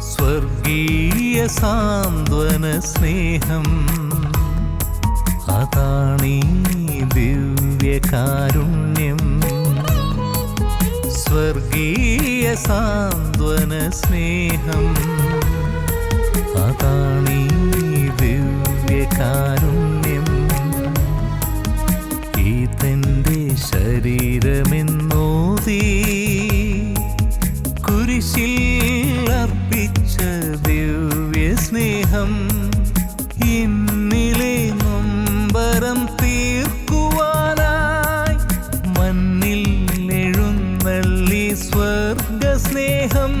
സ്വർഗീയ സാന്ത്വന സ്നേഹം. അതാണീ ദിവ്യകാരുണ്യം. സ്വർഗീയ സാന്ത്വന സ്നേഹം. അതാണീ ദിവ്യകാരുണ്യം. ഈ തന്റെ ശരീരമെന്നോതി സ്നേഹം ഇന്നിലെ നൊമ്പരം തീർക്കുവാനായി മണ്ണിൽ എഴുന്നള്ളി സ്വർഗ സ്നേഹം